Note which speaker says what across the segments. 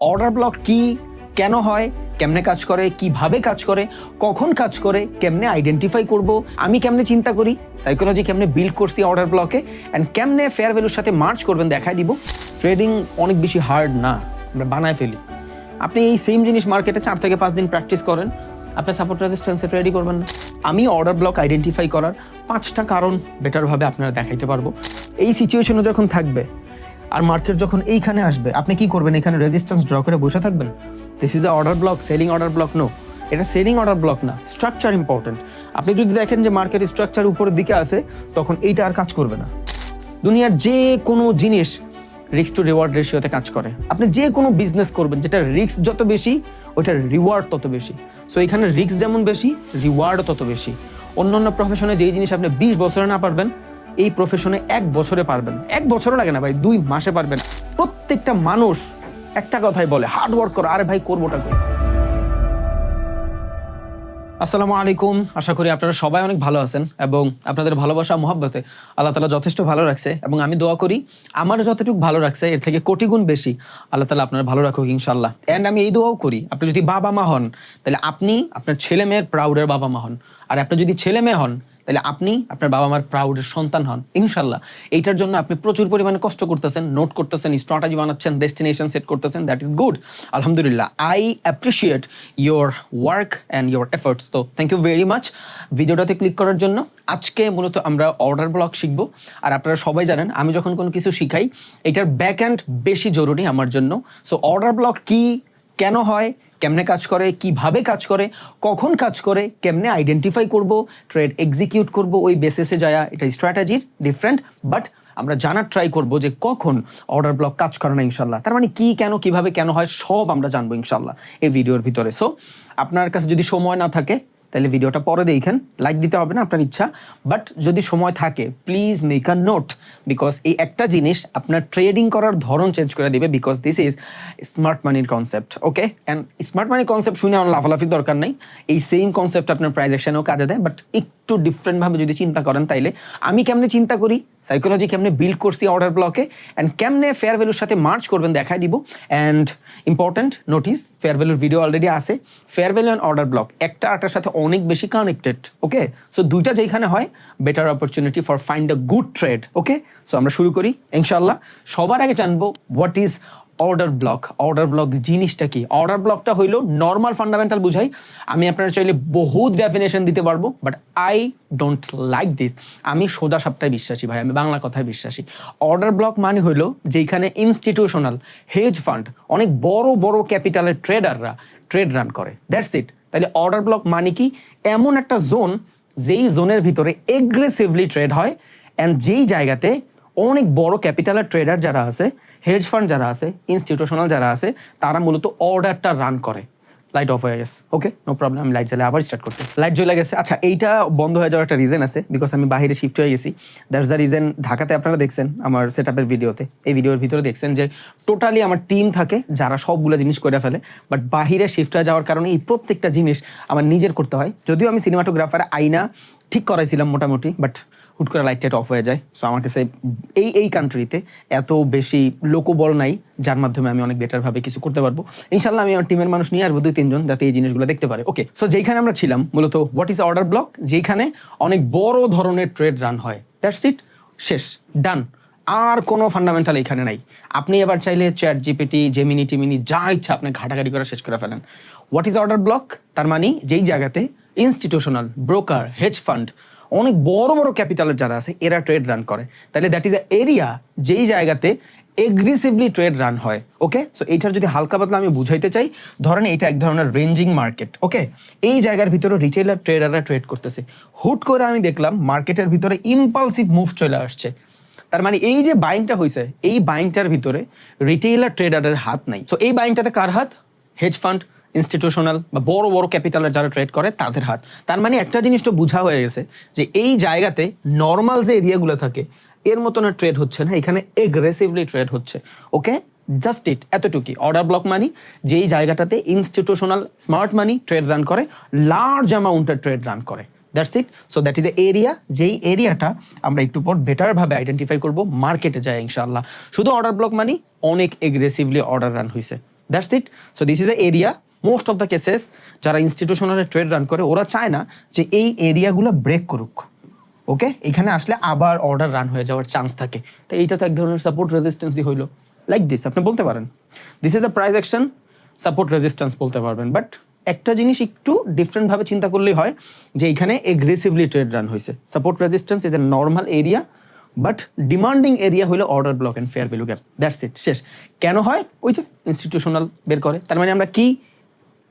Speaker 1: Order block কি, কেন হয়, কেমনে কাজ করে, কীভাবে কাজ করে, কখন কাজ করে, কেমনে আইডেন্টিফাই করব, আমি কেমনে চিন্তা করি সাইকোলজি কেমনে বিল্ড করছি অর্ডার ব্লকে অ্যান্ড কেমনে ফেয়ার ভ্যালুর সাথে মার্চ করবেন দেখাই দিব। ট্রেডিং অনেক বেশি হার্ড না, আমরা বানায় ফেলি। আপনি এই সেম জিনিস মার্কেটে চার থেকে পাঁচ দিন প্র্যাকটিস করেন, আপনার সাপোর্ট রেজিস্ট্যান্সে রেডি করবেন না। আমি অর্ডার ব্লক আইডেন্টিফাই করার পাঁচটা কারণ বেটারভাবে আপনারা দেখাইতে পারব। এই সিচুয়েশনে যখন থাকবে আর মার্কেট যখন এইখানে আসবে, আপনি কি করবেন? এখানে রেজিস্ট্যান্স ড্র করে বসে থাকবেন? This is a order block selling order block no এটা সেলিং অর্ডার ব্লক না স্ট্রাকচার ইম্পর্টেন্ট আপনি যদি দেখেন যে মার্কেট স্ট্রাকচার উপরের দিকে আছে, তখন এইটা আর কাজ করবে না। দুনিয়ার যে কোনো জিনিস রিস্ক টু রিওয়ার্ড রেশিওতে কাজ করে। আপনি যে কোনো বিজনেস করবেন, যেটা রিস্ক যত বেশি, ওইটার রিওয়ার্ড তত বেশি। সো এখানে রিস্ক যেমন বেশি রিওয়ার্ডও তত বেশি। অন্য অন্য প্রফেশনে যেই জিনিস আপনি বিশ বছরে না পারবেন এই প্রফেশনে এক বছরে পারবেন। এক বছরও লাগে না ভাই, দুই মাসে পারবেন। প্রত্যেকটা মানুষ একটা কথাই বলে হার্ড ওয়ার্ক করো। আরে ভাই, করবোটা কি আসসালামু আলাইকুম। আশা করি আপনারা সবাই অনেক ভালো আছেন এবং আপনাদের ভালোবাসা, মহাব্বতে আল্লাহ তালা যথেষ্ট ভালো রাখছে এবং আমি দোয়া করি, আমার যতটুকু ভালো রাখছে, এর থেকে কোটি গুণ বেশি আল্লাহ তালা আপনার ভালো রাখুক ইনশাল্লাহ অ্যান্ড আমি এই দোয়াও করি, আপনি যদি বাবা মা হন, তাহলে আপনি আপনার ছেলে মেয়ের প্রাউডের বাবা মা হন। আর আপনি যদি ছেলে মেয়ে হন তাহলে আপনি আপনার বাবা মার প্রাউডের সন্তান হন। ইনশাল্লাহ এইটার জন্য আপনি প্রচুর পরিমাণে কষ্ট করতেছেন নোট করতেছেন স্ট্র্যাটেজি বানাচ্ছেন ডেস্টিনেশন সেট করতেছেন দ্যাট ইজ গুড আলহামদুলিল্লাহ I appreciate your work and your efforts তো থ্যাংক ইউ ভেরি মাচ ভিডিওটাতে ক্লিক করার জন্য আজকে মূলত আমরা অর্ডার ব্লক শিখব। আর আপনারা সবাই জানেন, আমি যখন কোনো কিছু শিখাই, এটার ব্যাক অ্যান্ড বেশি জরুরি আমার জন্য। সো অর্ডার ব্লক কি, কেন হয় কেমনে কাজ করে, কীভাবে কাজ করে, কখন কাজ করে, কেমনে আইডেন্টিফাই করব ট্রেড এক্সিকিউট করব, ওই বেসেসে যায়া, এটা স্ট্র্যাটেজির ডিফারেন্ট বাট আমরা জানার ট্রাই করব যে কখন অর্ডার ব্লক কাজ করে না ইনশাল্লাহ। তার মানে কি, কেন, কীভাবে, কেন হয়, সব আমরা জানব ইনশাল্লাহ এই ভিডিওর ভিতরে। সো আপনার কাছে যদি সময় না থাকে তাহলে ভিডিওটা পরে দেখেন। লাইক দিতে হবে না, আপনার ইচ্ছা। বাট যদি সময় থাকে please make a note because এই একটা জিনিস আপনার ট্রেডিং করার ধরন চেঞ্জ করে দিবে বিকজ দিস ইজ স্মার্ট মানির কনসেপ্ট ওকে অ্যান্ড স্মার্ট মানির কনসেপ্ট শুনে আমার লাফালাফির দরকার নেই। এই সেম কনসেপ্ট আপনার প্রাইজেকশনেও কাজে দেয় বাট একটু ডিফারেন্টভাবে যদি চিন্তা করেন তাইলে। আমি কেমনে চিন্তা করি সাইকোলজি কেমনে বিল্ড করছি অর্ডার ব্লকে অ্যান্ড কেমনে ফেয়ার ভ্যালুর সাথে মার্চ করবেন দেখাই দিব। অ্যান্ড ইম্পর্ট্যান্ট নোটিস ফেয়ার ভ্যালুর ভিডিও অলরেডি আছে। Fair value and order block একটা আটার সাথে অনেক বেশি কানেক্টেড ওকে সো দুইটা যেখানে হয় better opportunity for find a good trade okay so আমরা শুরু করি ইনশাল্লাহ সবার আগে জানব what is order block order block জিনিসটা কি? অর্ডার ব্লকটা হইল নর্মাল ফান্ডামেন্টাল বুঝাই। আমি আপনারা চাইলে বহুত ডেফিনেশন দিতে পারব but I don't like this আমি সোজা সাপটায় বিশ্বাসী ভাই, আমি বাংলা কথায় বিশ্বাসী। অর্ডার ব্লক মানে হইল যেখানে ইনস্টিটিউশনাল হেজ ফান্ড অনেক বড় বড় ক্যাপিটালের ট্রেডাররা ট্রেড রান করে। দ্যাটস ইট তাহলে অর্ডার ব্লক মানে কি? এমন একটা জোন যেই জোনের ভিতরে এগ্রেসিভলি ট্রেড হয় অ্যান্ড যেই জায়গাতে অনেক বড় ক্যাপিটালের ট্রেডার যারা আছে হেজ ফান্ড যারা আছে ইনস্টিটিউশনাল যারা আছে, তারা মূলত অর্ডারটা রান করে। লাইট অফ হয়ে গেছে। ওকে নো প্রবলেম আমি লাইট জ্বালে আবার স্টার্ট করতেছি। লাইট জ্বলে গেছে। আচ্ছা এইটা বন্ধ হয়ে যাওয়ার একটা রিজন আছে বিকজ আমি বাইরে শিফট হয়ে গেছি। দ্যাটস দ্য রিজন ঢাকাতে আপনারা দেখছেন আমার সেট আপের ভিডিওতে এই ভিডিওর ভিতরে দেখছেন যে টোটালি আমার টিম থাকে যারা সবগুলো জিনিস করে ফেলে বাট বাহিরে শিফট হয়ে যাওয়ার কারণে এই প্রত্যেকটা জিনিস আমার নিজের করতে হয়। যদিও আমি সিনেমাটোগ্রাফার আইনা ঠিক করাইছিলাম মোটামুটি বাট হুট করে লাইট টাইট অফ হয়ে যায়। সো আমার কাছে এই এই কান্ট্রিতে এত বেশি লোকবল নাই, যার মাধ্যমে আমি অনেক বেটারভাবে কিছু করতে পারব। ইনশাল্লাহ আমি আমার টিমের মানুষ নিয়ে আসব দুই, তিনজন, যাতে এই জিনিসগুলো দেখতে পারে। ওকে সো যেখানে আমরা ছিলাম, মূলত হোয়াট ইজ অর্ডার ব্লক যেখানে অনেক বড় ধরনের ট্রেড রান হয়। দ্যাটস ইট শেষ ডান আর কোনো ফান্ডামেন্টাল এখানে নাই। আপনি এবার চাইলে চ্যাট জিপিটি জেমিনি টিমিনি যা ইচ্ছা আপনি ঘাটাঘাটি করে শেষ করে ফেলেন। হোয়াট ইজ অর্ডার ব্লক তার মানে যেই জায়গাতে ইনস্টিটিউশনাল ব্রোকার হেজ ফান্ড অনেক বড় বড় ক্যাপিটালের যারা আছে, এরা ট্রেড রান করে। তাহলে দ্যাট ইজ এ এরিয়া যেই জায়গাতে এগ্রেসিভলি ট্রেড রান হয় ওকে সো এইটার যদি হালকা পাতলা আমি বুঝাইতে চাই, ধরেন এটা এক ধরনের রেঞ্জিং মার্কেট ওকে এই জায়গার ভিতরে রিটেলার ট্রেডাররা ট্রেড করতেছে। হুট করে আমি দেখলাম মার্কেটের ভিতরে ইম্পালসিভ মুভ চলে আসছে। তার মানে এই যে বাইংটা হয়েছে এই বাইংটার ভিতরে রিটেলার ট্রেডারের হাত নাই। সো এই বাইংটাতে কার হাত? হেজ ফান্ড ইনস্টিটিউশনাল বা বড় বড় ক্যাপিটালের যারা ট্রেড করে, তাদের হাত। তার মানে একটা জিনিস তো বোঝা হয়ে গেছে যে এই জায়গাতে নর্মাল যে এরিয়াগুলো থাকে, এর মতন ট্রেড হচ্ছে না। এখানে এগ্রেসিভলি ট্রেড হচ্ছে। ওকে জাস্ট ইট এতটুকুই। অর্ডার ব্লক মানি যেই জায়গাটাতে institutional smart money trade run করে লার্জ অ্যামাউন্টের ট্রেড রান করে। That's it so that is a area যেই এরিয়াটা আমরা একটু পর বেটারভাবে আইডেন্টিফাই করব মার্কেটে যায় ইনশাল্লাহ শুধু অর্ডার ব্লক মানি অনেক এগ্রেসিভলি অর্ডার রান হয়েছে that's it so this is a area most of the cases যারা ইনস্টিটিউশনাল ট্রেড রান করে, ওরা চায় না যে এই এরিয়াগুলো ব্রেক করুক। ওকে এখানে আসলে আবার অর্ডার রান হয়ে যাওয়ার চান্স থাকে। তো এইটা তো এক ধরনের সাপোর্ট রেজিস্ট্যান্সই হইল। লাইক দিস আপনি বলতে পারেন। This is a price action support resistance বলতে পারবেন। বাট একটা জিনিস একটু ডিফারেন্টভাবে চিন্তা করলেই হয় যে এখানে এগ্রেসিভলি ট্রেড রান হয়েছে support resistance is a normal area but demanding area হলো order block and fair value gap that's it শেষ। কেন হয়? ওই যে ইনস্টিটিউশনাল বের করে। তার মানে আমরা কি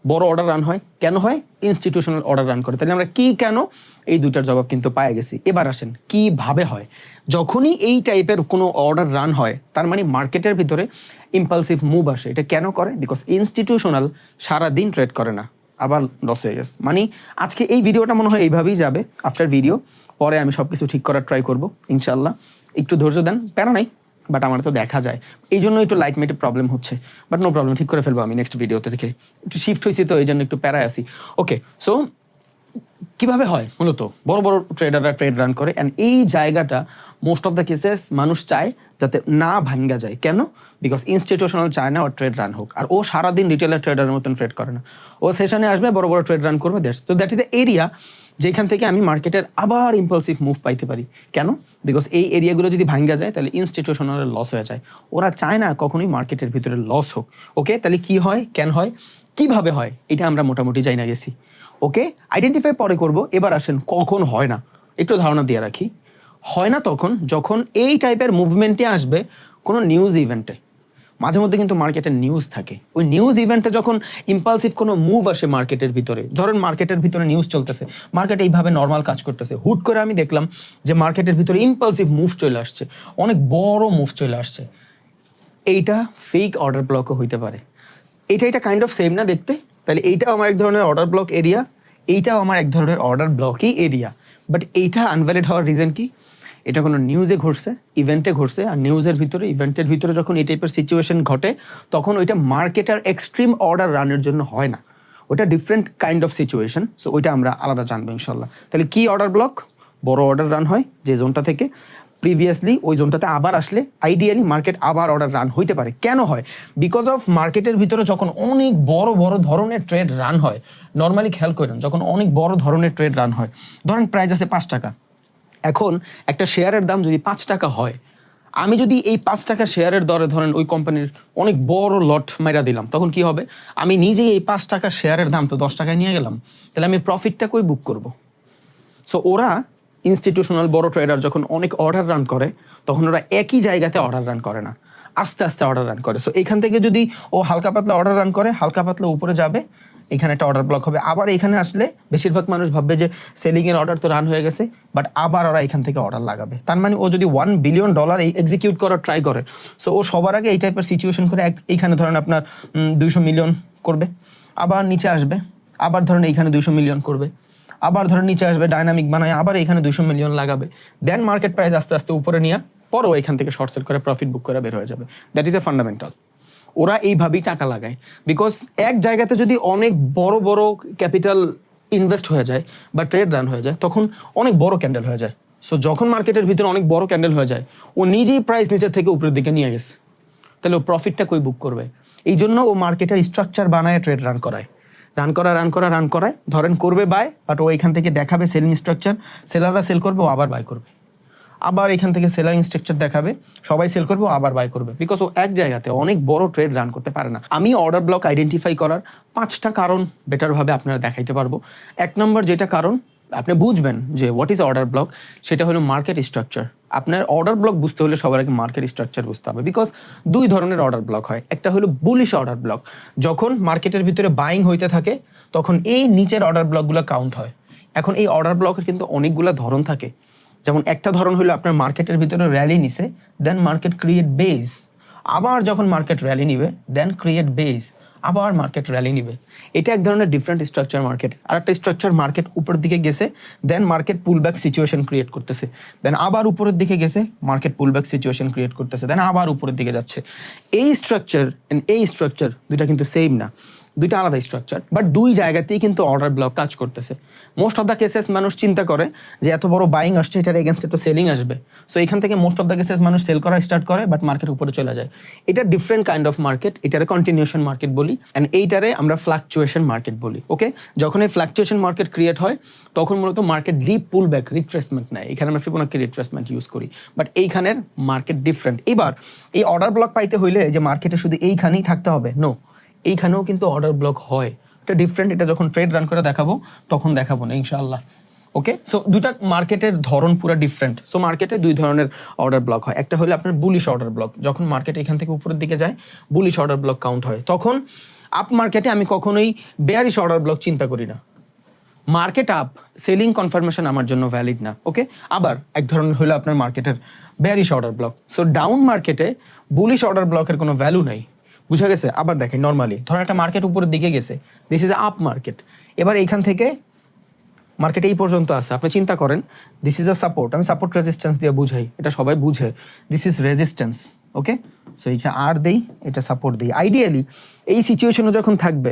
Speaker 1: বড় অর্ডার রান হয়। কেন হয়? ইনস্টিটিউশনাল অর্ডার রান করে। তাহলে আমরা কি কেন এই দুইটার জবাব কিন্তু পায়ে গেছি। এবার আসেন, কীভাবে হয়? যখনই এই টাইপের কোনো অর্ডার রান হয়, তার মানে মার্কেটের ভিতরে ইম্পালসিভ মুভ আসে। এটা কেন করে? বিকজ ইনস্টিটিউশনাল সারা দিন ট্রেড করে না। আবার লস হয়ে গেছে। মানে আজকে এই ভিডিওটা মনে হয় এইভাবেই যাবে। আফটার ভিডিও পরে আমি সব কিছু ঠিক করার ট্রাই করব ইনশাল্লাহ একটু ধৈর্য দেন। প্যারা নাই। বাট আমার তো দেখা যায়। এই জন্য একটু লাইট মেটে প্রবলেম হচ্ছে। বাট নো প্রবলেম ঠিক করে ফেলব আমি নেক্সট ভিডিওতে দেখে। একটু শিফট হয়েছি তো এই জন্য একটু প্যারায় আসি ওকে সো কীভাবে হয় মূলত? বড় বড় ট্রেডাররা ট্রেড রান করে অ্যান্ড এই জায়গাটা মোস্ট অফ দ্য কেসেস মানুষ চায় যাতে না ভাঙ্গা যায়। কেন? বিকজ ইনস্টিটিউশনাল চায় না ওর ট্রেড রান হোক। আর ও সারাদিন রিটেলার ট্রেডারের মতন ট্রেড করে না। ও সেশনে আসবে, বড় বড় ট্রেড রান করবে দ্যাটস তো দ্যাট ইজ দ্য এরিয়া যেখান থেকে আমি মার্কেটের আবার ইম্পালসিভ মুভ পাইতে পারি। কেন? বিকজ এই এরিয়াগুলো যদি ভাঙ্গা যায়, তাহলে ইনস্টিটিউশনাল লস হয়ে যায়। ওরা চায় না কখনোই মার্কেটের ভিতরে লস হোক। ওকে তাহলে কি হয়? কেন হয়? কীভাবে হয়? এটা আমরা মোটামুটি যাই না গেছি। ওকে আইডেন্টিফাই পরে করব। এবার আসেন কখন হয় না? একটু ধারণা দিয়ে রাখি। হয় না তখন, যখন এই টাইপের মুভমেন্টে আসবে কোনো নিউজ ইভেন্টে মাঝে মধ্যে কিন্তু মার্কেটের নিউজ থাকে। ওই নিউজ ইভেন্টে যখন ইম্পালসিভ কোনো মুভ আসে মার্কেটের ভিতরে, ধরুন মার্কেটের ভিতরে নিউজ চলতেছে মার্কেট এইভাবে নর্মাল কাজ করতেছে। হুট করে আমি দেখলাম যে মার্কেটের ভিতরে ইম্পালসিভ মুভ চলে আসছে, অনেক বড় মুভ চলে আসছে। এইটা ফেক অর্ডার ব্লকও হইতে পারে। এটা এটা কাইন্ড অফ সেম না দেখতে। তাহলে এইটাও আমার এক ধরনের অর্ডার ব্লক এরিয়া এইটাও আমার এক ধরনের অর্ডার ব্লকই এরিয়া বাট এইটা আনভ্যালিড হওয়ার রিজন কি? এটা কোনো নিউজে ঘটছে ইভেন্টে ঘটছে, আর নিউজের ভিতরে ইভেন্টের ভিতরে যখন এই টাইপের সিচুয়েশন ঘটে, তখন ওইটা মার্কেটার এক্সট্রিম অর্ডার রানের জন্য হয় না। ওটা different kind of situation so ওইটা আমরা আলাদা জানব ইনশাল্লাহ। তাহলে কি অর্ডার ব্লক বড় অর্ডার রান হয় যে জোনটা থেকে। প্রিভিয়াসলি ওই জোনটাতে আবার আসলে আইডিয়ালি মার্কেট আবার অর্ডার রান হইতে পারে। কেন হয়? বিকজ অফ মার্কেটের ভিতরে যখন অনেক বড় বড় ধরনের ট্রেড রান হয় নর্মালি খেয়াল করেন, যখন অনেক বড় ধরনের ট্রেড রান হয়, ধরেন প্রাইস আছে পাঁচ টাকা। এখন একটা শেয়ারের দাম যদি পাঁচ টাকা হয়, আমি যদি এই পাঁচ টাকা শেয়ারের দরে ধরেন ওই কোম্পানির অনেক বড় লট মাইরা দিলাম, তখন কি হবে? আমি নিজেই এই পাঁচ টাকা শেয়ারের দাম তো দশ টাকায় নিয়ে গেলাম, তাহলে আমি প্রফিটটা কই বুক করব? সো ওরা ইনস্টিটিউশনাল বড় ট্রেডার যখন অনেক অর্ডার রান করে, তখন ওরা একই জায়গাতে অর্ডার রান করে না, আস্তে আস্তে অর্ডার রান করে। সো এখান থেকে যদি ও হালকা পাতলা অর্ডার রান করে, হালকা পাতলা উপরে যাবে এখানে একটা অর্ডার ব্লক হবে। আবার এখানে আসলে বেশিরভাগ মানুষ ভাববে যে সেলিং এর অর্ডার তো রান হয়ে গেছে বাট আবার ওরা এখান থেকে অর্ডার লাগাবে। তার মানে ও যদি ওয়ান বিলিয়ন ডলার এই এক্সিকিউট করার ট্রাই করে সো ও সবার আগে এই টাইপের সিচুয়েশন করে এইখানে ধরেন আপনার দুইশো মিলিয়ন করবে। আবার নিচে আসবে, আবার ধরেন এইখানে দুইশো মিলিয়ন করবে। আবার ধরেন নিচে আসবে ডাইনামিক বানায়, আবার এখানে দুইশো মিলিয়ন লাগাবে। দেন মার্কেট প্রাইস আস্তে আস্তে উপরে নিয়ে পরও এখান থেকে শর্ট সেল করে প্রফিট বুক করে বের হয়ে যাবে। দ্যাট ইজ এ ফান্ডামেন্টাল ওরা এইভাবেই টাকা লাগায়। বিকজ এক জায়গাতে যদি অনেক বড় বড় ক্যাপিটাল ইনভেস্ট হয়ে যায় বা ট্রেড রান হয়ে যায়, তখন অনেক বড় ক্যান্ডেল হয়ে যায়। সো যখন মার্কেটের ভিতরে অনেক বড় ক্যান্ডেল হয়ে যায়, ও নিজেই প্রাইস নিচের থেকে উপরের দিকে নিয়ে গেছে। তাহলে ও প্রফিটটা কই বুক করবে? এই জন্য ও মার্কেটের স্ট্রাকচার বানায় ট্রেড রান করায়। রান করা রান করা রান করায়। ধরেন করবে বাই বাট ও এখান থেকে দেখাবে সেলিং স্ট্রাকচার সেলাররা সেল করবে, ও আবার বাই করবে। আবার এখান থেকে সেলারিং স্ট্রাকচার দেখাবে। সবাই সেল করবে আবার বাই করবে। বিকজ ও এক জায়গাতে অনেক বড় ট্রেড রান করতে পারে না। আমি অর্ডার ব্লক আইডেন্টিফাই করার পাঁচটা কারণ বেটারভাবে আপনারা দেখাইতে পারব। এক নম্বর যেটা কারণ, আপনি বুঝবেন যে হোয়াট ইজ অর্ডার ব্লক সেটা হলো মার্কেট স্ট্রাকচার আপনার অর্ডার ব্লক বুঝতে হলে সবার আগে মার্কেট স্ট্রাকচার বুঝতে হবে। বিকজ দুই ধরনের অর্ডার ব্লক হয়। একটা হলো বুলিশ অর্ডার ব্লক যখন মার্কেটের ভিতরে বাইং হইতে থাকে, তখন এই নিচের অর্ডার ব্লকগুলো কাউন্ট হয়। এখন এই অর্ডার ব্লকের কিন্তু অনেকগুলো ধরন থাকে। যেমন একটা ধরন হলো আপনার মার্কেটের ভিতরে র্যালি নিছে দেন মার্কেট ক্রিয়েট বেস আবার যখন মার্কেট র্যালি নিবে দেন ক্রিয়েট বেস আবার মার্কেট র্যালি নিবে। এটা এক ধরনের ডিফারেন্ট স্ট্রাকচার মার্কেট আর একটা স্ট্রাকচার মার্কেট উপরের দিকে গেছে then market pullback situation create করতেছে। দেন আবার উপরের দিকে গেছে মার্কেট পুলব্যাক সিচুয়েশন ক্রিয়েট করতেছে। দেন আবার উপরের দিকে যাচ্ছে। এই স্ট্রাকচার এই স্ট্রাকচার দুটা কিন্তু সেম না। দুইটা আলাদা স্ট্রাকচার বাট দুই জায়গাতেই কিন্তু অর্ডার ব্লক কাজ করতেছে। মোস্ট অফ দ্য কেসেস মানুষ চিন্তা করে যে এত বড় বাইং আসছে, এটার এগেনস্টে তো সেলিং আসবে। সো এখান থেকে মোস্ট অফ দ্য কেসেস মানুষ সেল করা স্টার্ট করে বাট মার্কেট উপরে চলে যায়। এটা ডিফারেন্ট কাইন্ড অফ মার্কেট এটারে কন্টিনিউশন মার্কেট বলি অ্যান্ড এইটারে আমরা ফ্লাকচুয়েশন মার্কেট বলি ওকে যখন এই ফ্লাকচুয়েশন মার্কেট ক্রিয়েট হয়, তখন মূলত market rip pull back retracement নেয়। এখানে আমরা ফিবোনাকি রিট্রেসমেন্ট ইউজ করি বাট এইখানের মার্কেট ডিফারেন্ট এবার, এই অর্ডার ব্লক পাইতে হইলে যে মার্কেটে শুধু এইখানেই থাকতে হবে? নো এইখানেও কিন্তু অর্ডার ব্লক হয়। এটা ডিফারেন্ট এটা যখন ট্রেড রান করে দেখাবো, তখন দেখাবো না, ইনশাআল্লাহ। ওকে সো দুইটা মার্কেটের ধরন পুরো ডিফারেন্ট সো মার্কেটে দুই ধরনের অর্ডার ব্লক হয়। একটা হলো আপনার বুলিশ অর্ডার ব্লক যখন মার্কেট এখান থেকে উপরের দিকে যায় বুলিশ অর্ডার ব্লক কাউন্ট হয়। তখন আপ মার্কেটে আমি কখনোই বেয়ারিশ অর্ডার ব্লক চিন্তা করি না। মার্কেট আপ সেলিং কনফার্মেশন আমার জন্য ভ্যালিড না। ওকে আবার এক ধরনের হলো আপনার মার্কেটের bearish order block so down মার্কেটে বুলিশ অর্ডার ব্লকের কোনো ভ্যালু নাই। বুঝা গেছে? আবার দেখেন নর্মালি ধরেন একটা মার্কেট উপরের দিকে গেছে। দিস ইজ আপ মার্কেট এবার এইখান থেকে মার্কেট এই পর্যন্ত আছে। আপনি চিন্তা করেন দিস ইজ আ সাপোর্ট আমি সাপোর্ট রেজিস্ট্যান্স দিয়ে বুঝাই। এটা সবাই বুঝে। This is resistance okay so এইটা আর দেই, এটা সাপোর্ট দিই। আইডিয়ালি এই সিচুয়েশনে যখন থাকবে,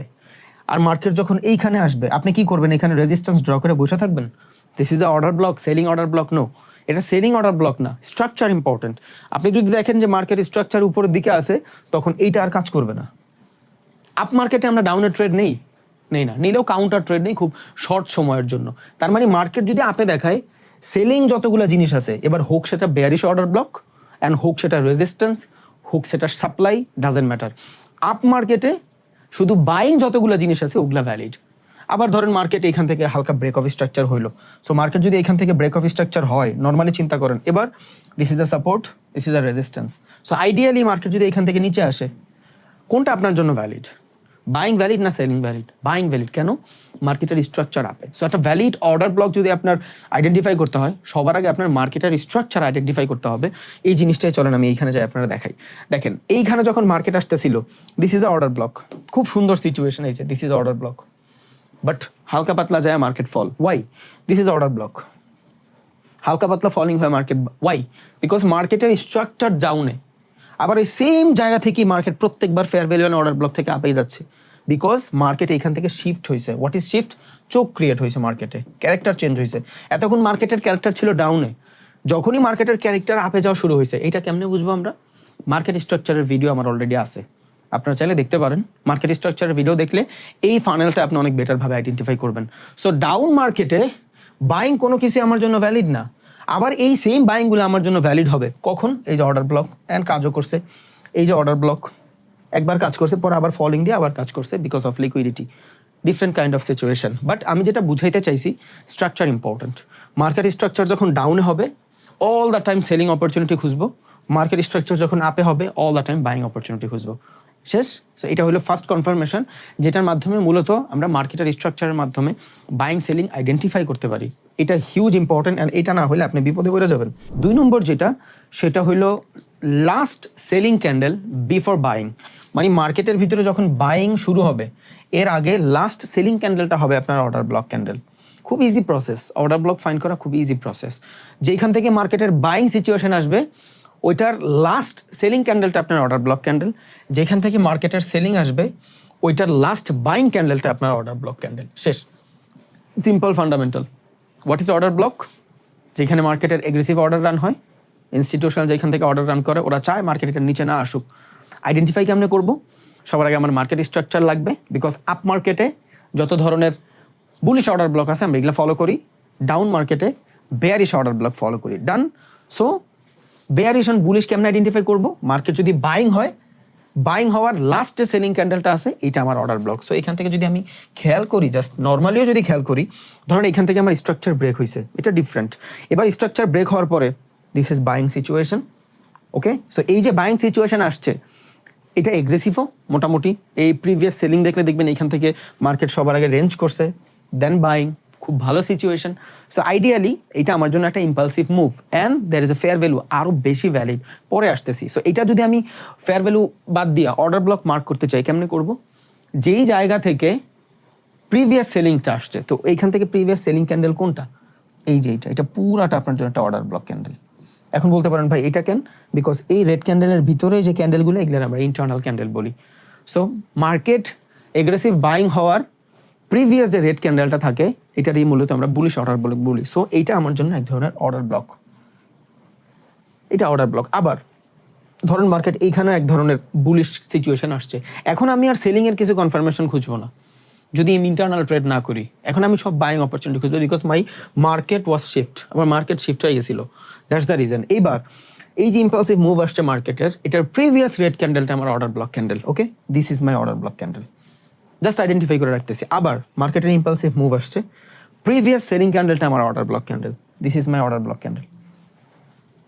Speaker 1: আর মার্কেট যখন এইখানে আসবে, আপনি কি করবেন? এখানে রেজিস্ট্যান্স ড্র করে বসে থাকবেন? This is a order block selling order block no এটা সেলিং অর্ডার ব্লক না, স্ট্রাকচার ইম্পর্টেন্ট। আপনি যদি দেখেন যে মার্কেট স্ট্রাকচার উপরের দিকে আছে, তখন এইটা আর কাজ করবে না। আপ মার্কেটে আমরা ডাউনের ট্রেড নেই নেই না। নিলেও কাউন্টার ট্রেড নেই খুব শর্ট সময়ের জন্য। তার মানে মার্কেট যদি আপে দেখায়, সেলিং যতগুলো জিনিস আছে, এবার হোক সেটা বেয়ারিশ অর্ডার ব্লক অ্যান্ড হোক সেটা রেজিস্ট্যান্স হোক সেটা সাপ্লাই ডাজেন্ট ম্যাটার আপ মার্কেটে শুধু বাইং যতগুলো জিনিস আছে, ওগুলা ভ্যালিড আবার ধরেন মার্কেট এখান থেকে হালকা ব্রেক অফ স্ট্রাকচার হইল। সো মার্কেট যদি এখান থেকে ব্রেক অফ স্ট্রাকচার হয় নর্মালি চিন্তা করেন, এবার this is a support this is a resistance so ideally market যদি এখান থেকে নিচে আসে, কোনটা আপনার জন্য ভ্যালিড বাইং ভ্যালিড না সেলিং ভ্যালিড বাইং ভ্যালিড কেন? মার্কেটের স্ট্রাকচার আপে সো একটা ভ্যালিড অর্ডার ব্লক যদি আপনার আইডেন্টিফাই করতে হয়, সবার আগে আপনার মার্কেটের স্ট্রাকচার আইডেন্টিফাই করতে হবে। এই জিনিসটাই চলেন, আমি এইখানে যাই, আপনারা দেখাই। দেখেন, এইখানে যখন মার্কেট আসতেছিল this is a order block খুব সুন্দর সিচুয়েশন হয়েছে this is order block but হালকা পাতলা যায় market fall why this is order block হালকা পাতলা ফলিং হয় মার্কেট ওয়াই বিকজ মার্কেটের স্ট্রাকচার ডাউনে আবার এই সেম জায়গা থেকেই মার্কেট প্রত্যেকবার fair value and order block থেকে আপেই যাচ্ছে। বিকজ মার্কেট এখান থেকে শিফট হয়েছে হোয়াট ইজ শিফট চোখ ক্রিয়েট হয়েছে মার্কেটে ক্যারেক্টার চেঞ্জ হয়েছে এতক্ষণ মার্কেটের ক্যারেক্টার ছিল ডাউনে যখনই মার্কেটের ক্যারেক্টার আপে যাওয়া শুরু হয়েছে এটা কেমনে বুঝব আমরা? মার্কেট স্ট্রাকচারের ভিডিও আমার অলরেডি আছে। আপনারা চাইলে দেখতে পারেন। মার্কেট স্ট্রাকচারের ভিডিও দেখলে এই ফানেলটা আপনি অনেক বেটারভাবে আইডেন্টিফাই করবেন। সো ডাউন মার্কেটে বাইং কোনো কিছু আমার জন্য ভ্যালিড না। আবার এই সেম বাইংগুলো আমার জন্য ভ্যালিড হবে। কখন? এই যে অর্ডার ব্লক অ্যান্ড কাজও করছে। এই যে অর্ডার ব্লক একবার কাজ করছে, পরে আবার ফলিং দিয়ে আবার কাজ করছে because of liquidity different kind of situation but আমি যেটা বুঝাইতে চাইছি স্ট্রাকচার ইম্পর্টেন্ট মার্কেট স্ট্রাকচার যখন ডাউনে হবে all the time selling opportunity খুঁজবো। মার্কেট স্ট্রাকচার যখন আপে হবে all the time buying opportunity খুঁজবো। শেষ। সো এটা হলো ফার্স্ট কনফার্মেশন যেটার মাধ্যমে মূলত আমরা মার্কেটের স্ট্রাকচারের মাধ্যমে বাইং সেলিং আইডেন্টিফাই করতে পারি। এটা হিউজ ইম্পর্টেন্ট অ্যান্ড এটা না হলে আপনি বিপদে পড়ে যাবেন। দুই নম্বর যেটা, সেটা হলো last selling candle before buying মানে মার্কেটের ভিতরে যখন বাইং শুরু হবে, এর আগে লাস্ট সেলিং ক্যান্ডেলটা হবে আপনার অর্ডার ব্লক ক্যান্ডেল খুব easy process order block fine করা খুব ইজি প্রসেস যেখান থেকে মার্কেটের বাইং সিচুয়েশন আসবে ওইটার লাস্ট সেলিং ক্যান্ডেলটা আপনার অর্ডার ব্লক ক্যান্ডেল যেখান থেকে মার্কেটের সেলিং আসবে, ওইটার লাস্ট বাইং ক্যান্ডেলটা আপনার অর্ডার ব্লক ক্যান্ডেল শেষ। Simple fundamental what is order block যেখানে মার্কেটের এগ্রেসিভ অর্ডার রান হয় ইনস্টিটিউশনাল যেখান থেকে অর্ডার রান করে, ওরা চায় মার্কেট এটার নিচে না আসুক। আইডেন্টিফাই কেমনে করব? সবার আগে আমার মার্কেট স্ট্রাকচার লাগবে বিকজ আপ মার্কেটে যত ধরনের বুলিশ অর্ডার ব্লক আছে, আমরা এগুলো ফলো করি। ডাউন মার্কেটে বেয়ারিশ অর্ডার ব্লক ফলো করি। Done so bearish and bullish কেমন আইডেন্টিফাই করব? মার্কেট যদি বাইং হয় বাইং হওয়ার লাস্টে সেলিং ক্যান্ডেলটা আছে, এটা আমার অর্ডার ব্লক সো এখান থেকে যদি আমি খেয়াল করি জাস্ট নর্মালিও যদি খেয়াল করি, ধরেন এখান থেকে আমার স্ট্রাকচার ব্রেক হয়েছে, এটা ডিফারেন্ট এবার স্ট্রাকচার ব্রেক হওয়ার পরে this is buying situation okay so এই যে বাইং সিচুয়েশন আসছে, এটা এগ্রেসিভও মোটামুটি। এই প্রিভিয়াস সেলিং দেখলে দেখবেন এখান থেকে মার্কেট সবার আগে রেঞ্জ করছে দেন বাইং খুব ভালো সিচুয়েশন সো আইডিয়ালি এটা আমার জন্য একটা impulsive move and there is a fair value আরও বেশি ভ্যালিড পরে আসতেছি। সো এটা যদি আমি ফেয়ার ভ্যালু বাদ দিয়া অর্ডার ব্লক মার্ক করতে চাই, কেমনে করব? যেই জায়গা থেকে প্রিভিয়াস সেলিংটা আসছে, তো এইখান থেকে প্রিভিয়াস সেলিং ক্যান্ডেল কোনটা? এই যে এইটা, এটা পুরাটা আপনার জন্য একটা অর্ডার ব্লক ক্যান্ডেল এখন বলতে পারেন, ভাই, এটা কেন? বিকজ এই রেড ক্যান্ডেলের ভিতরে যে ক্যান্ডেলগুলো এগুলো আমরা ইন্টারনাল ক্যান্ডেল বলি। সো মার্কেট এগ্রেসিভ বাইং হওয়ার প্রিভিয়াস যে রেড ক্যান্ডেলটা থাকে, এটারই মূলত আমরা বুলিশ অর্ডার বলে বলি। সো এইটা আমার জন্য এক ধরনের অর্ডার ব্লক এটা অর্ডার ব্লক আবার, ধরুন মার্কেট এইখানেও এক ধরনের বুলিশ সিচুয়েশন আসছে। এখন আমি আর সেলিং এর কিছু কনফার্মেশন খুঁজবো না। যদি আমি ইন্টারনাল ট্রেড না করি, এখন আমি সব বাইং অপরচুনিটি খুঁজবো because my market was shift আমার মার্কেট শিফট হয়ে গেছিল। দ্যাটস দ্য রিজন এইবার, এই যে ইম্পালসিভ মুভ আসছে মার্কেটের এটার প্রিভিয়াস রেড ক্যান্ডেলটা আমার order block candle okay this is my order block candle just identify করে রাখতেছি। আবার মার্কেটের ইম্পালসিভ মুভ আসছে। প্রিভিয়াস সেলিং ক্যান্ডেলটা আমার order block candle this is my order block candle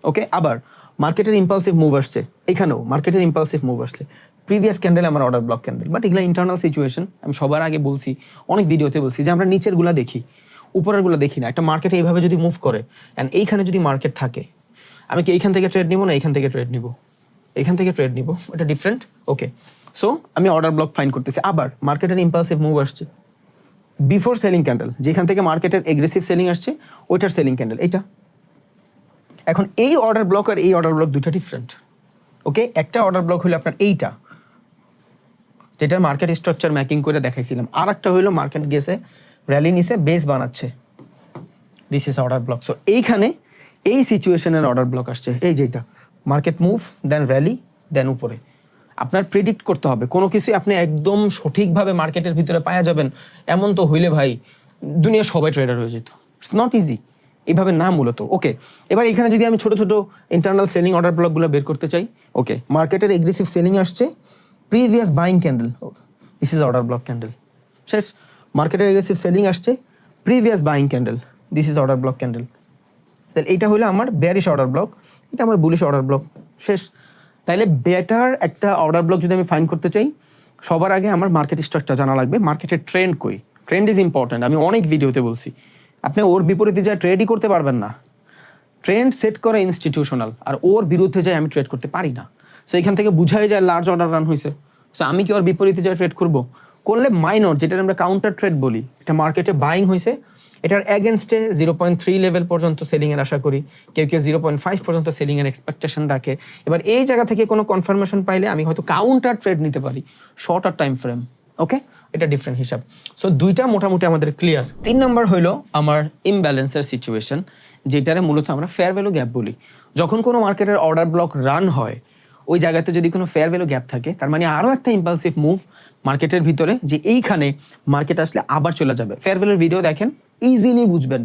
Speaker 1: okay আবার মার্কেটের ইম্পালসিভ মুভ আসছে। এখানেও মার্কেটের ইম্পালসিভ মুভ আসছে। প্রিভিয়াস ক্যান্ডেল আমার অর্ডার ব্লক ক্যান্ডেল বাট এগুলো ইন্টারনাল সিচুয়েশন আমি সবার আগে বলছি, অনেক ভিডিওতে বলছি যে আমরা নিচেরগুলো দেখি। উপরেরগুলো দেখি না। একটা মার্কেটে এইভাবে যদি মুভ করে অ্যান্ড এইখানে যদি মার্কেট থাকে, আমি কি এইখান থেকে ট্রেড নিব না এইখান থেকে ট্রেড নিব? এখান থেকে ট্রেড নিব? এটা ডিফারেন্ট ওকে সো আমি অর্ডার ব্লক ফাইন করতেছি। আবার মার্কেটের ইম্পালসিভ মুভ আসছে। বিফোর সেলিং ক্যান্ডেল যেখান থেকে মার্কেটের এগ্রেসিভ সেলিং আসছে, ওইটার সেলিং ক্যান্ডেল এইটা। এখন এই অর্ডার ব্লক আর এই অর্ডার ব্লক দুটো ডিফারেন্ট ওকে একটা অর্ডার ব্লক হলো আপনার এইটা। যেটা মার্কেট স্ট্রাকচার ম্যাকিং করে দেখাইছিলাম। আর একটা হলো মার্কেট গেছে র্যালি নিছে বেস বানাচ্ছে। This is order block so এইখানে এই সিচুয়েশনের অর্ডার ব্লক আসছে। এই যেটা market move then rally then উপরে। আপনার প্রেডিক্ট করতে হবে। কোনো কিছু আপনি একদম সঠিকভাবে মার্কেটের ভিতরে পাওয়া যাবেন, এমন তো হইলে ভাই, দুনিয়া সবাই ট্রেডার হয়ে যেত। ইটস নট ইজি এইভাবে না মূলত। ওকে এবার এখানে যদি আমি ছোট ছোট ইন্টারনাল সেলিং অর্ডার ব্লকগুলো বের করতে চাই ওকে মার্কেটের এগ্রেসিভ সেলিং আসছে previous buying candle this is order block candle শেষ মার্কেটের এগ্রেসিভ সেলিং আসছে previous buying candle this is order block candle তাহলে এটা হলো আমার ব্যারিশ অর্ডার ব্লক এটা আমার বুলিশ অর্ডার ব্লক শেষ তাইলে বেটার একটা অর্ডার ব্লক যদি আমি ফাইন করতে চাই, সবার আগে আমার মার্কেট স্ট্রাকচার জানা লাগবে। মার্কেটের ট্রেন্ড কই? ট্রেন্ড ইজ ইম্পর্ট্যান্ট আমি অনেক ভিডিওতে বলছি। আপনি ওর বিপরীতে যা ট্রেডই করতে পারবেন না। ট্রেন্ড সেট করে ইনস্টিটিউশনাল আর ওর বিরুদ্ধে যাই আমি ট্রেড করতে পারি না। সো এখান থেকে বুঝাই যায় লার্জ অর্ডার রান হয়েছে সো আমি কি ওর বিপরীতে যাই ট্রেড করব? করলে মাইনর যেটা আমরা কাউন্টার ট্রেড বলি, এটা মার্কেটে বাইং হয়েছে এটার অ্যাগেনস্টে জিরো পয়েন্ট থ্রি লেভেল পর্যন্ত সেলিং এর আশা করি। কেউ কেউ জিরো পয়েন্ট ফাইভ পর্যন্ত সেলিং এর এক্সপেকটেশন রাখে। এবার এই জায়গা থেকে কোনো কনফার্মেশন পাইলে আমি হয়তো কাউন্টার ট্রেড নিতে পারি। শর্টার টাইম ফ্রেম ওকে এটা ডিফারেন্ট হিসাব। সো দুইটা মোটামুটি আমাদের ক্লিয়ার তিন নম্বর হইল আমার ইমব্যালেন্সের সিচুয়েশন যেটারে মূলত আমরা ফেয়ার ভ্যালু গ্যাপ বলি। যখন কোনো মার্কেটের অর্ডার ব্লক রান হয় ওই জায়গাতে যদি কোনো ফেয়ার ভ্যালু গ্যাপ থাকে, তার মানে আরও একটা ইম্পালসিভ মুভ মার্কেটের ভিতরে, যে এইখানে মার্কেট আসলে আবার চলে যাবে। ফেয়ার ভ্যালুর ভিডিও দেখেন ইজিলি বুঝবেন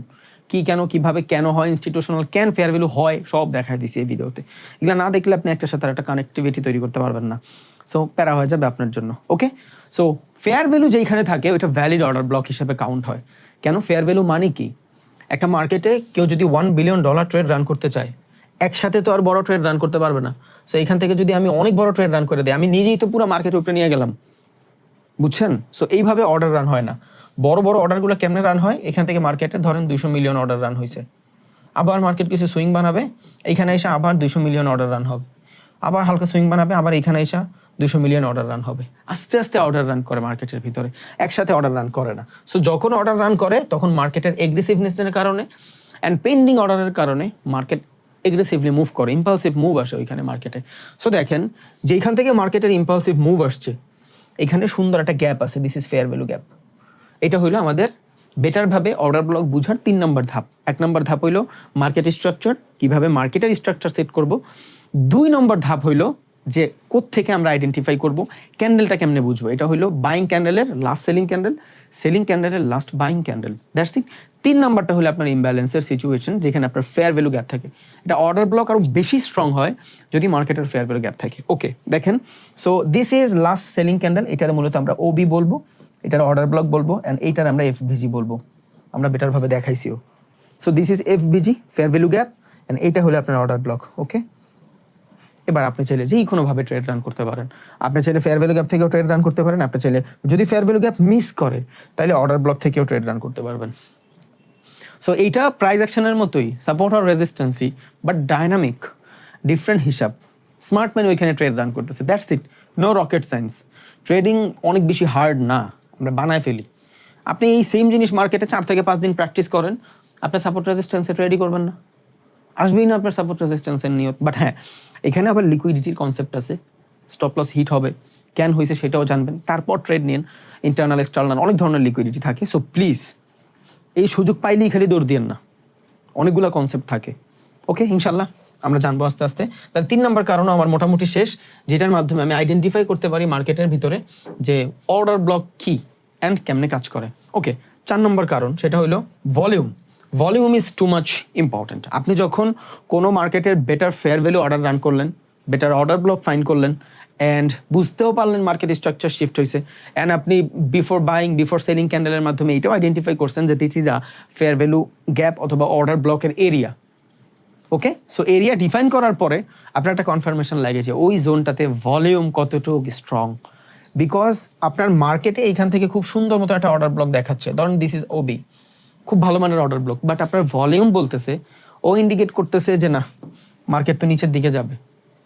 Speaker 1: কি কেন, কীভাবে, কেন হয় ইনস্টিটিউশনাল কেন ফেয়ার ভ্যালু হয়, সব দেখাই দিছি এই ভিডিওতে এগুলো না দেখলে আপনি একটা সাথে একটা কানেক্টিভিটি তৈরি করতে পারবেন না। সো প্যারা হয়ে যাবে আপনার জন্য ওকে সো ফেয়ার ভ্যালু যেইখানে থাকে, ওইটা ভ্যালিড অর্ডার ব্লক হিসেবে কাউন্ট হয়। কেন? ফেয়ার ভ্যালু মানে কি? একটা মার্কেটে কেউ যদি one billion dollar trade run করতে চায় একসাথে তো আর বড় ট্রেড রান করতে পারবে না। সো এখান থেকে যদি আমি অনেক বড় ট্রেড রান করে দিই, আমি নিজেই তো পুরো মার্কেট উপরে নিয়ে গেলাম। বুঝছেন? সো এইভাবে অর্ডার রান হয় না। বড় বড় অর্ডারগুলো কেমনে রান হয়? এখান থেকে মার্কেটে ধরেন দুইশো মিলিয়ন অর্ডার রান হয়েছে আবার মার্কেট কিছু সুইং বানাবে এইখানে এসে আবার দুইশো মিলিয়ন অর্ডার রান হবে। আবার হালকা সুইং বানাবে, আবার এখানে এসে দুশো মিলিয়ন অর্ডার রান হবে। আস্তে আস্তে অর্ডার রান করে মার্কেটের ভিতরে। একসাথে অর্ডার রান করে না। সো যখন অর্ডার রান করে, তখন মার্কেটের এগ্রেসিভনেসের কারণে অ্যান্ড পেন্ডিং অর্ডারের কারণে মার্কেট এগ্রেসিভলি মুভ করে ইম্পালসিভ মুভ আসে ওইখানে মার্কেটে সো দেখেন যেখান থেকে মার্কেটের ইম্পালসিভ মুভ আসছে, এখানে সুন্দর একটা গ্যাপ আছে this is fair value gap এটা হইল আমাদের বেটারভাবে অর্ডার ব্লক বুঝার তিন নম্বর ধাপ। এক নম্বর ধাপ হইল মার্কেট স্ট্রাকচার কীভাবে মার্কেটের স্ট্রাকচার সেট করব। দুই নম্বর ধাপ হইল যে থেকে আমরা আইডেন্টিফাই করব ক্যান্ডেলটা কেমনে বুঝব? এটা হইল বাইং ক্যান্ডেলের last selling candle selling ক্যান্ডেলের last buying candle that's it তিন নাম্বারটা হলো আপনার ইমব্যালেন্সের সিচুয়েশন যেখানে আপনার ফেয়ার ভ্যালু গ্যাপ থাকে। এটা অর্ডার ব্লক আরও বেশি স্ট্রং হয় যদি মার্কেটের ফেয়ার ভ্যালু গ্যাপ থাকে। ওকে দেখেন। So this is last selling candle এটার মূলত আমরা ওবি বলব, এটার অর্ডার ব্লক বলব অ্যান্ড এইটার আমরা এফবিজি বলব। আমরা বেটারভাবে দেখাইছিও। So this is FVG fair value gap and এইটা হলো আপনার অর্ডার ব্লক ওকে এবার আপনি চাইলে যেই কোনোভাবে ট্রেড রান করতে পারেন। আপনি চাইলে ফেয়ার ভ্যালু গ্যাপ থেকেও ট্রেড রান করতে পারেন, আপনি চাইলে যদি ফেয়ার ভ্যালু গ্যাপ মিস করে তাহলে অর্ডার ব্লক থেকেও ট্রেড রান করতে পারবেন। সো এইটা প্রাইস অ্যাকশনের মতোই সাপোর্ট আর রেজিস্ট্যান্সি বাট ডাইনামিক ডিফারেন্ট হিসাব। স্মার্ট ম্যান ওইখানে ট্রেড রান করতেছে। That's it no rocket science trading অনেক বেশি হার্ড না। আমরা বানায় ফেলি। আপনি এই সেম জিনিস মার্কেটে চার থেকে পাঁচ দিন প্র্যাকটিস করেন আপনি সাপোর্ট রেজিস্ট্যান্সে ট্রেডই করবেন না। আসবেই না আপনার সাপোর্ট রেজিস্ট্যান্সের নিয়ত। বাট হ্যাঁ এখানে আবার লিকুইডিটির কনসেপ্ট আছে। স্টপ লস হিট হবে। কেন হয়েছে সেটাও জানবেন। তারপর ট্রেড নিন। ইন্টারনাল এক্সটার্নাল অনেক ধরনের লিকুইডিটি থাকে। সো প্লিজ এই সুযোগ পাইলেই খালি দৌড় দিয়েন না। অনেকগুলো কনসেপ্ট থাকে। ওকে ইনশাল্লাহ, আমরা জানব আস্তে আস্তে। তাহলে তিন নম্বর কারণ আমার মোটামুটি শেষ, যেটার মাধ্যমে আমি আইডেন্টিফাই করতে পারি মার্কেটের ভিতরে যে অর্ডার ব্লক কি অ্যান্ড কেমনে কাজ করে। ওকে চার নম্বর কারণ, সেটা হলো volume volume is too much important আপনি যখন কোনো মার্কেটের better fair value order run করলেন বেটার অর্ডার ব্লক ফাইন করলেন অ্যান্ড বুঝতেও পারলেন মার্কেট স্ট্রাকচার শিফট হয়েছে। অ্যান্ড আপনি বিফোর বাইং বিফোর সেলিং ক্যান্ডেলের মাধ্যমে এটাও আইডেন্টিফাই করছেন যে this is a fair value gap অথবা অর্ডার ব্লকের area okay so area define করার পরে আপনার একটা কনফার্মেশন লাগে যে ওই জোনটাতে ভলিউম কতটুকু স্ট্রং বিকজ আপনার মার্কেটে এইখান থেকে খুব সুন্দর মতো একটা অর্ডার ব্লক দেখাচ্ছে। ধরুন দিস ইজ ওবি খুব ভালো মানের অর্ডার ব্লক বাট আপনার ভলিউম বলতেছে, ও ইন্ডিকেট করতেছে যে না মার্কেট তো নিচের দিকে যাবে।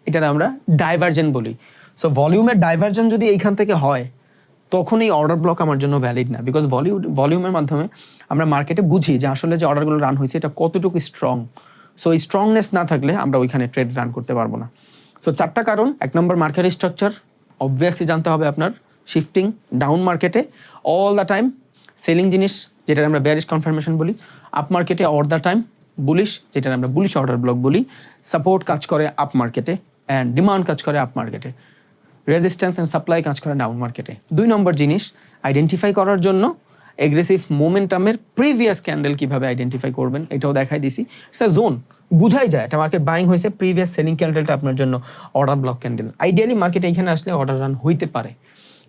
Speaker 1: এটার আমরা ডাইভার্জেন বলি। সো ভলিউমের ডাইভার্জেন যদি এইখান থেকে হয়, তখন এই অর্ডার ব্লক আমার জন্য ভ্যালিড না। বিকজ ভলিউ ভলিউমের মাধ্যমে আমরা মার্কেটে বুঝি যে আসলে যে অর্ডারগুলো রান হয়েছে, এটা কতটুকু স্ট্রং সো এই স্ট্রংনেস না থাকলে আমরা ওইখানে ট্রেড রান করতে পারব না। সো চারটা কারণ। এক নম্বর মার্কেট স্ট্রাকচার অবভিয়াসলি জানতে হবে আপনার। শিফটিং ডাউন মার্কেটে অল দ্য টাইম সেলিং জিনিস যেটা আমরা ব্যারিশ কনফার্মেশন বলি। আপ মার্কেটে অল দ্য টাইম বুলিশ যেটা আমরা বুলিশ অর্ডার ব্লক বলি। সাপোর্ট কাজ করে আপ মার্কেটে অ্যান্ড ডিমান্ড কাজ করে আপ মার্কেটে রেজিস্ট্যান্স অ্যান্ড সাপ্লাই কাজ করে ডাউন মার্কেটে দুই নম্বর জিনিস আইডেন্টিফাই করার জন্য এগ্রেসিভ মোমেন্টামের প্রিভিয়াস ক্যান্ডেল কীভাবে আইডেন্টিফাই করবেন, এটাও দেখাই দিছি। ইটস আ জোন বুঝাই যায় একটা মার্কেট বাইং হয়েছে প্রিভিয়াস সেলিং ক্যান্ডেলটা আপনার জন্য order block candle ideally market এখানে আসলে অর্ডার রান হইতে পারে।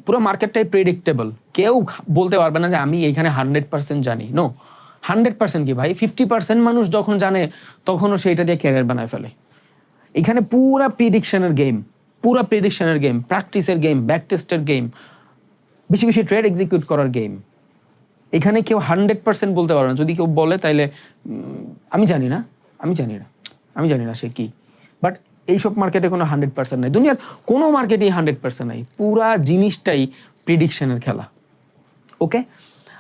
Speaker 1: পুরো মার্কেটটাই প্রেডিক্টেবল কেউ বলতে পারবে না যে আমি এইখানে হান্ড্রেড পার্সেন্ট জানি। নো হান্ড্রেড পার্সেন্ট কি ভাই? ফিফটি পার্সেন্ট মানুষ যখন জানে, তখনও সেইটা দিয়ে ক্যারিয়ার বানায় ফেলে। এখানে পুরা প্রিডিকশনের গেম পুরা প্রিডিকশনের গেম প্র্যাকটিসের গেম ব্যাক টেস্টের গেম বেশি বেশি ট্রেড এক্সিকিউট করার গেম এখানে কেউ হান্ড্রেড পার্সেন্ট বলতে পারবে না। যদি কেউ বলে উম, আমি জানি না আমি জানি না আমি জানি না সে কি। বাট এইসব মার্কেটে কোনো হান্ড্রেড পার্সেন্ট নাই। দুনিয়ার কোনো মার্কেটেই হান্ড্রেড পার্সেন্ট নাই। পুরা জিনিসটাই প্রিডিকশনের খেলা। ওকে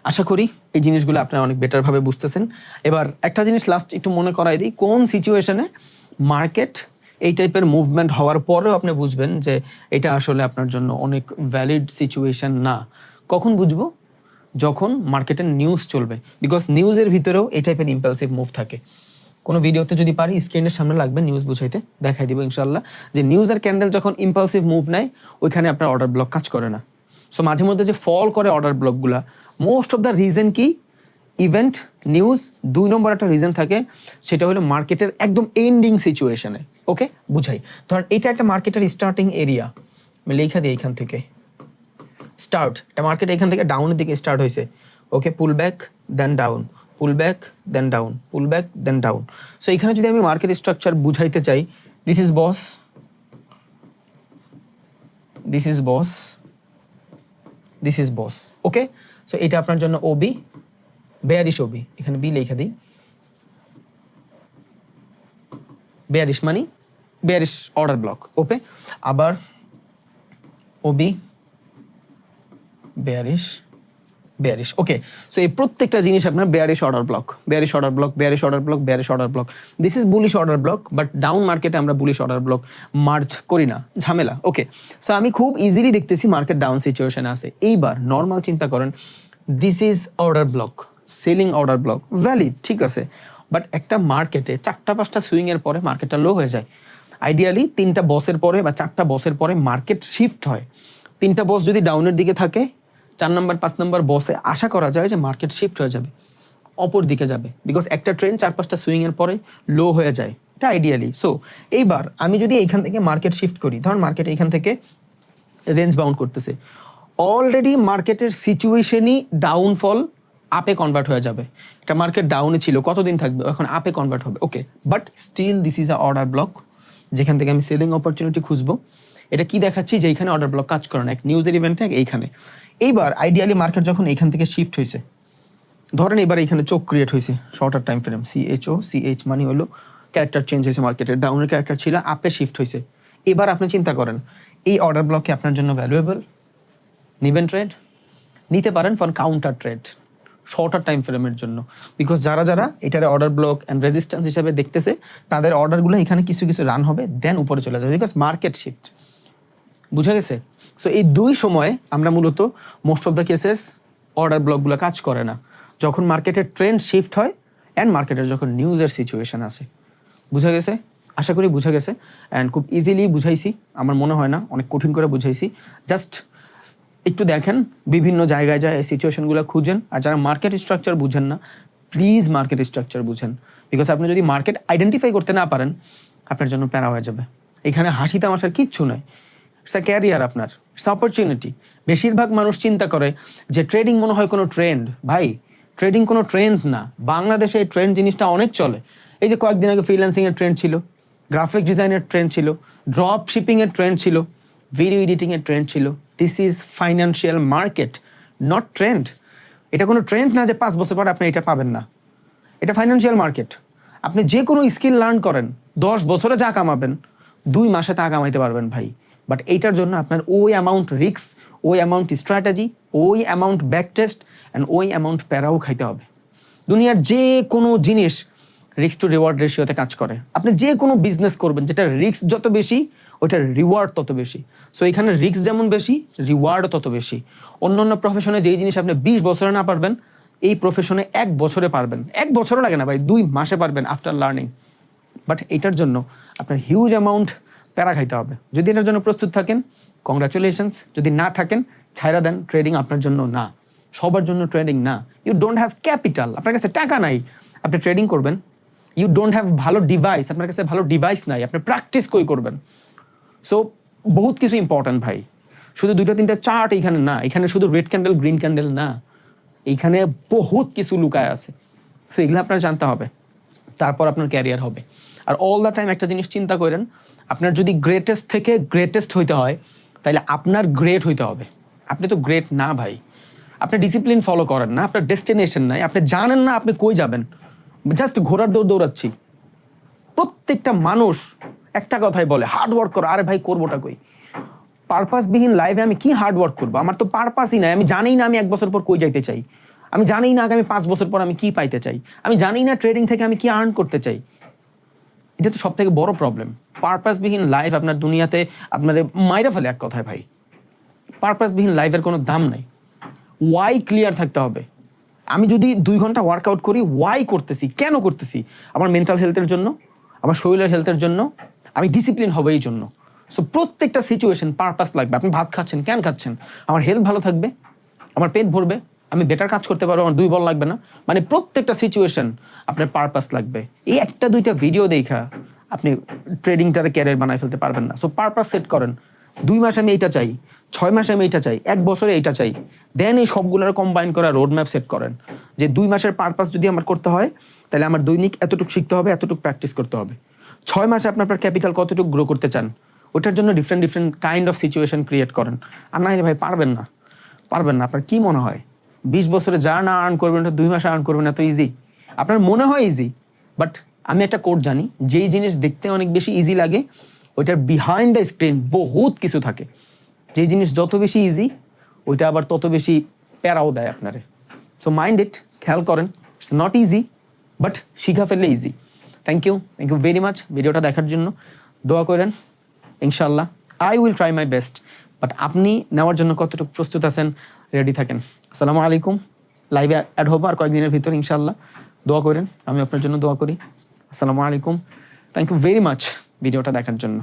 Speaker 1: আশা করি এই জিনিসগুলো আপনারা অনেক বেটারভাবে বুঝতেছেন। এবার একটা জিনিস লাস্ট একটু মনে করাই দিই। কোন সিচুয়েশনে মার্কেট এই টাইপের মুভমেন্ট হওয়ার পরেও আপনি বুঝবেন যে এটা আসলে আপনার জন্য অনেক ভ্যালিড সিচুয়েশন না। কখন বুঝব? যখন মার্কেটের নিউজ চলবে। বিকজ নিউজের ভিতরেও এই টাইপের ইম্পালসিভ মুভ থাকে। কোনো ভিডিওতে যদি পারি স্ক্রিনের সামনে লাগবে নিউজ বুঝাইতে, দেখাই দিব ইনশাল্লাহ যে নিউজ আর ক্যান্ডেল যখন ইম্পালসিভ মুভ নেয়, ওইখানে আপনার অর্ডার ব্লক কাজ করে না। সো মাঝে মধ্যে যে ফল করে অর্ডার ব্লকগুলা মোস্ট অফ দ্য রিজন কি? ইভেন্ট নিউজ দুই নম্বর একটা রিজন থাকে, সেটা হলো মার্কেটের একদম এন্ডিং সিচুয়েশনে ওকে বুঝাই। ধরেন এটা একটা মার্কেটের স্টার্টিং এরিয়া আমি লেখা দিই এখান থেকে। স্টার্ট এটা মার্কেট এখান থেকে ডাউনের দিকে স্টার্ট হয়েছে okay pull back then down pull back then down pull back then down so এখানে যদি আমি মার্কেট স্ট্রাকচার বুঝাইতে চাই this is boss this is boss this is boss okay so এটা আপনার জন্য ওবি বেয়ারিশ ওবি এখানে বি লেখা দিই। বেয়ারিশ মানি বেয়ারিশ অর্ডার ব্লক ওকে আবার OB bearish bearish okay so এই প্রত্যেকটা জিনিস আপনার bearish order block bearish order block bearish order block bearish order block this is bullish order block but down মার্কেটে আমরা বুলিশ অর্ডার ব্লক মার্চ করি না, ঝামেলা ওকে সো আমি খুব ইজিলি দেখতেছি মার্কেট ডাউন সিচুয়েশনে আছে। এইবার নর্মাল চিন্তা করেন this is order block selling order block valid ঠিক আছে। বাট একটা মার্কেটে চারটা পাঁচটা সুইংয়ের পরে মার্কেটটা লো হয়ে যায়। আইডিয়ালি তিনটা বসের পরে বা চারটা বসের পরে মার্কেট শিফট হয়। তিনটা বস যদি ডাউনের দিকে থাকে, চার নাম্বার পাঁচ নাম্বার বসে আশা করা যায় যে মার্কেট শিফট হয়ে যাবে, অপর দিকে যাবে। বিকজ একটা ট্রেন চার পাঁচটা সুইং এর পরে লো হয়ে যায়। এটা আইডিয়ালি সো এইবার আমি যদি এইখান থেকে মার্কেট শিফট করি, ধর মার্কেট এইখান থেকে রেঞ্জ বাউন্ড করতেছে। অলরেডি মার্কেটের সিচুয়েশনই ডাউনফল আপে কনভার্ট হয়ে যাবে। একটা মার্কেট ডাউনে ছিল, কতদিন থাকবে? এখন আপে কনভার্ট হবে। Okay but still this is a order block যেখান থেকে আমি সেলিং অপরচুনিটি খুঁজবো। এটা কি দেখাচ্ছি? যে এইখানে অর্ডার ব্লক কাজ করে না। এক নিউজের ইভেন্টে এইখানে। এইবার আইডিয়ালি মার্কেট যখন এইখান থেকে শিফট হয়েছে, ধরেন এবার এখানে চোখ ক্রিয়েট হয়েছে shorter time frame C H O C H মানে হলো ক্যারেক্টার চেঞ্জ হয়েছে মার্কেটের ডাউনের ক্যারেক্টার ছিল আপে শিফট হয়েছে। এবার আপনি চিন্তা করেন, এই অর্ডার ব্লকে আপনার জন্য ভ্যালুয়েবল নিবেন ট্রেড নিতে পারেন for counter trade shorter time ফ্রেমের জন্য। বিকজ যারা যারা এটার অর্ডার ব্লক অ্যান্ড রেজিস্ট্যান্স হিসাবে দেখতেছে, তাদের অর্ডারগুলো এখানে কিছু কিছু রান হবে দেন উপরে চলে যাবে। বিকজ মার্কেট শিফট বুঝা গেছে? সো এই দুই সময়ে আমরা মূলত most of the cases order ব্লকগুলো কাজ করে না। যখন মার্কেটের ট্রেন্ড শিফট হয় অ্যান্ড মার্কেটের যখন নিউজের সিচুয়েশান আসে। বুঝা গেছে? আশা করি বুঝা গেছে। অ্যান্ড খুব ইজিলি বুঝাইছি। আমার মনে হয় না, অনেক কঠিন করে বুঝাইছি। জাস্ট একটু দেখেন, বিভিন্ন জায়গায় যায় এই সিচুয়েশনগুলো খুঁজেন। আর যারা মার্কেট স্ট্রাকচার বুঝেন না প্লিজ মার্কেট স্ট্রাকচার বুঝেন। বিকজ আপনি যদি মার্কেট আইডেন্টিফাই করতে না পারেন, আপনার জন্য প্যারা হয়ে যাবে। এখানে হাসি তামাশার কিচ্ছু নয় ইটস আ ক্যারিয়ার আপনার ইটস অপরচুনিটি বেশিরভাগ মানুষ চিন্তা করে যে ট্রেডিং মনে হয় কোনো ট্রেন্ড ভাই ট্রেডিং কোনো ট্রেন্ড না। বাংলাদেশে এই ট্রেন্ড জিনিসটা অনেক চলে। এই যে কয়েকদিন আগে ফ্রিল্যান্সিংয়ের ট্রেন্ড ছিল গ্রাফিক ডিজাইনের ট্রেন্ড ছিল ড্রপ শিপিংয়ের ট্রেন্ড ছিল। ভিডিও এডিটিংয়ের ট্রেন্ড ছিল। This is financial market not trend এটা কোনো ট্রেন্ড না যে পাঁচ বছর পর আপনি এটা পাবেন না। এটা ফাইন্যান্সিয়াল মার্কেট আপনি যে কোনো স্কিল লার্ন করেন, দশ বছরে যা কামাবেন, দুই মাসে তা কামাইতে পারবেন ভাই। বাট এইটার জন্য আপনার ওই অ্যামাউন্ট রিস্ক ওই অ্যামাউন্ট স্ট্র্যাটেজি ওই অ্যামাউন্ট ব্যাক টেস্ট অ্যান্ড ওই অ্যামাউন্ট প্যারাও খাইতে হবে। দুনিয়ার যে কোনো জিনিস রিস্ক টু রিওয়ার্ড রেশিওতে কাজ করে। আপনি যে কোনো বিজনেস করবেন, যেটা রিস্ক যত বেশি ওইটার রিওয়ার্ড তত বেশি। সো এখানে রিস্ক যেমন বেশি রিওয়ার্ডও তত বেশি। অন্য অন্য প্রফেশনে যেই জিনিস আপনি বিশ বছরে না পারবেন, এই প্রফেশনে এক বছরে পারবেন। এক বছরও লাগে না ভাই, দুই মাসে পারবেন আফটার লার্নিং বাট এটার জন্য আপনার হিউজ অ্যামাউন্ট প্যারা খাইতে হবে। যদি এটার জন্য প্রস্তুত থাকেন কংগ্রাচুলেশনস যদি না থাকেন, ছাইরা দেন ট্রেডিং আপনার জন্য না। সবার জন্য ট্রেডিং না। ইউ ডোন্ট হ্যাভ ক্যাপিটাল আপনার কাছে টাকা নাই। আপনি ট্রেডিং করবেন। ইউ ডোন্ট হ্যাভ ভালো ডিভাইস আপনার কাছে ভালো ডিভাইস নাই। আপনি প্র্যাকটিস কই করবেন? সো বহুত কিছু ইম্পর্ট্যান্ট ভাই। শুধু দুইটা, তিনটা চার্ট এখানে না, এখানে শুধু রেড ক্যান্ডেল গ্রিন ক্যান্ডেল না, এইখানে বহুত কিছু লুকায় আছে। সো এগুলো আপনার জানতে হবে। তারপর আপনার ক্যারিয়ার হবে। আর অল দ্য টাইম একটা জিনিস চিন্তা করেন, আপনার যদি গ্রেটেস্ট থেকে গ্রেটেস্ট হইতে হয় তাহলে আপনার গ্রেট হইতে হবে। আপনি তো গ্রেট না ভাই। আপনি ডিসিপ্লিন ফলো করেন না, আপনার ডেস্টিনেশন নাই, আপনি জানেন না আপনি কই যাবেন। জাস্ট ঘোড়ার দৌড় দৌড়াচ্ছি। প্রত্যেকটা মানুষ একটা কথাই বলে হার্ড ওয়ার্ক করো। আরে ভাই, করবোটা কই? পারপাসবিহীন লাইফে আমি কি হার্ড ওয়ার্ক করব? আমার তো পারপাসই নাই। আমি জানি না আমি এক বছর পর কই যাইতে চাই। আমি জানি না আগামী পাঁচ বছর পর আমি কি পাইতে চাই। আমি জানি না ট্রেডিং থেকে আমি কি আর্ন করতে চাই। এটা তো সব থেকে বড় প্রবলেম পারপাসবিহীন লাইফ আপনার দুনিয়াতে আপনাদের মাইরা ফেলে এক কথায় ভাই। পারপাসবিহীন লাইফের কোনো দাম নাই। ওয়াই ক্লিয়ার থাকতে হবে? আমি যদি দুই ঘণ্টা ওয়ার্কআউট করি ওয়াই করতেছি? কেন করতেছি? আমার মেন্টাল হেলথের জন্য? আমার শরীরের হেলথের জন্য? আমি ডিসিপ্লিন হবে এই জন্য। সো প্রত্যেকটা সিচুয়েশন পারপাস লাগবে। আপনি ভাত খাচ্ছেন কেন খাচ্ছেন, আমার হেলথ ভালো থাকবে, আমার পেট ভরবে, আমি বেটার কাজ করতে পারব, আমার দুই বল লাগবে না। মানে প্রত্যেকটা সিচুয়েশন আপনার পারপাস লাগবে। এই একটা, দুইটা ভিডিও দেখা, আপনি ট্রেডিংটারে ক্যারিয়ার বানায় ফেলতে পারবেন না। সো পারপাস সেট করেন। দুই মাসে আমি এইটা চাই, ছয় মাসে আমি এইটা চাই, এক বছরে এইটা চাই। দেন এই সবগুলোর কম্বাইন করা রোড ম্যাপ সেট করেন। যে দুই মাসের পারপাস যদি আমার করতে হয়, তাহলে আমার দৈনিক এতটুকু শিখতে হবে, এতটুকু প্র্যাকটিস করতে হবে। ছয় মাসে আপনার ক্যাপিটাল কতটুকু গ্রো করতে চান ওটার জন্য different different kind of situation create করেন। আর না ভাই পারবেন না। পারবেন না। আপনার কি মনে হয়? বিশ বছরে যা না আর্ন করবেন, ওটা দুই মাসে আর্ন করবেন, এত ইজি আপনার মনে হয় ইজি বাট আমি একটা কোড জানি, যেই জিনিস দেখতে অনেক বেশি ইজি লাগে, ওইটার বিহাইন্ড দ্য স্ক্রিন বহুত কিছু থাকে। যেই জিনিস যত বেশি ইজি ওইটা আবার তত বেশি প্যারাও দেয় আপনারে। সো মাইন্ড ইট খেয়াল করেন ইটস নট ইজি বাট শিখা ফেললে easy thank you thank you very much ভিডিওটা দেখার জন্য। দোয়া করেন ইনশাল্লাহ I will try my best but আপনি নেওয়ার জন্য কতটুকু প্রস্তুত আছেন রেডি থাকেন। আসসালামু আলাইকুম। লাইভে অ্যাড হব আর কয়েকদিনের ভিতর ইনশাল্লাহ দোয়া করেন, আমি আপনার জন্য দোয়া করি। আসসালামু আলাইকুম। থ্যাংক ইউ ভেরি মাচ ভিডিওটা দেখার জন্য।